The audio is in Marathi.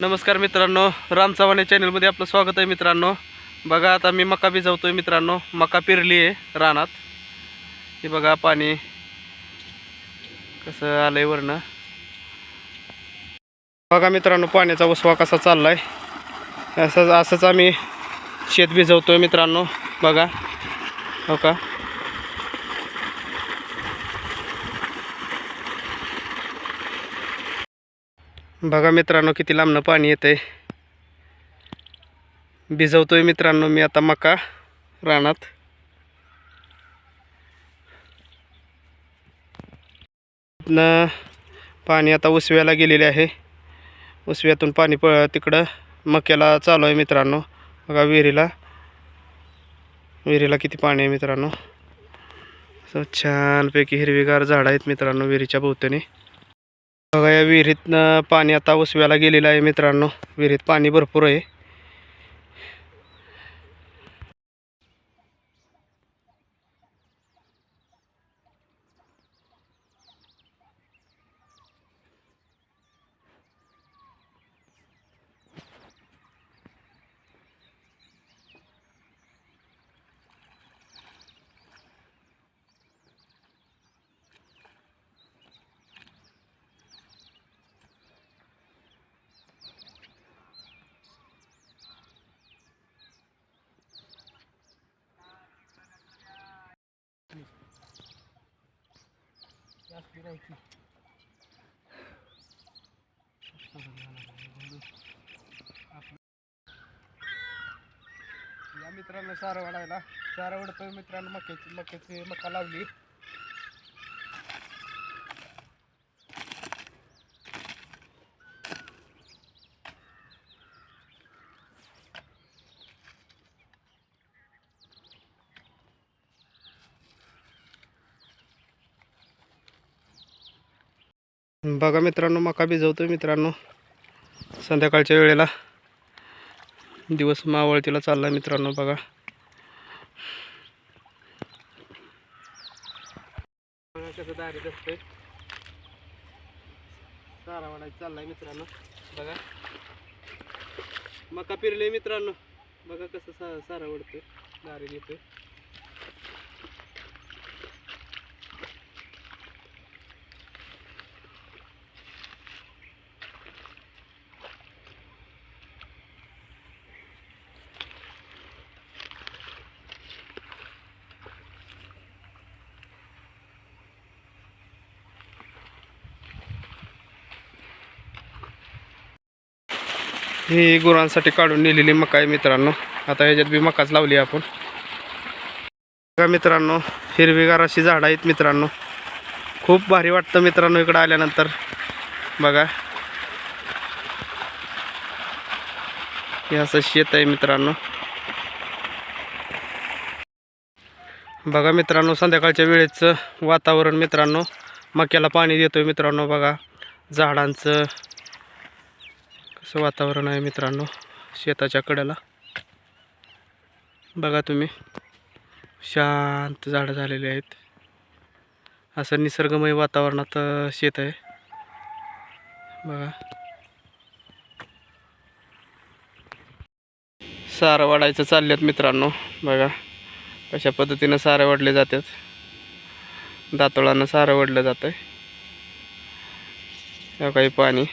नमस्कार मित्रांनो राम चव्हाणे चॅनलमध्ये आपलं स्वागत आहे मित्रांनो. बघा आता मी मका भिजवतो आहे मित्रांनो. मका पेरली आहे रानात. हे बघा पाणी कसं आलंय वरनं. बघा मित्रांनो पाण्याचा उसवा कसा चाललाय. असंच असंच आम्ही शेत भिजवतो आहे मित्रांनो. बघा हो का? बघा मित्रांनो किती लांबनं पाणी येतंय. भिजवतोय मित्रांनो मी आता मका रानात. न पाणी आता उसव्याला गेलेले आहे. उसव्यातून पाणी प तिकडं मक्याला चालू आहे मित्रांनो. बघा विहिरीला. विहिरीला किती पाणी आहे मित्रांनो. असं छानपैकी हिरवीगार झाडं आहेत मित्रांनो विहिरीच्या भोवतीने. बघा या विहिरीतनं पाणी आता उसव्याला गेलेलं आहे मित्रांनो. विहिरीत पाणी भरपूर आहे. या मित्रांनो सारं वाढायला सारं वाढतोय मित्रांनो मक्याची मक्याची मका लावली. बघा मित्रांनो मका भिजवतो मित्रांनो. संध्याकाळच्या वेळेला दिवस मावळतीला चालला मित्रांनो बघा. दारीत असतंय. सारा वाढायचं चाललाय मित्रांनो बघा. मका पिरले मित्रांनो. बघा कसं सा सारा वडतोय दारी येतोय ही गुरांसाठी काढून नेलेली मका आहे मित्रांनो. आता ह्याच्यात बी मकाच लावली आपण. बघा मित्रांनो हिरवीगार अशी झाडं आहेत मित्रांनो. खूप भारी वाटतं मित्रांनो इकडं आल्यानंतर. बघा. हे असं शेत आहे मित्रांनो. बघा मित्रांनो संध्याकाळच्या वेळेचं वातावरण मित्रांनो. मक्याला पाणी देतोय मित्रांनो बघा. झाडांचं असं वातावरण आहे मित्रांनो शेताच्या कड्याला बघा तुम्ही शांत झाडं झालेली आहेत. असं निसर्गमय वातावरणात शेत आहे. बघा. सारं वाढायचं चालल्यात मित्रांनो बघा. कशा पद्धतीनं सारं वाढले जातात. दातोळानं सारं वडलं जातं आहे काही पाणी.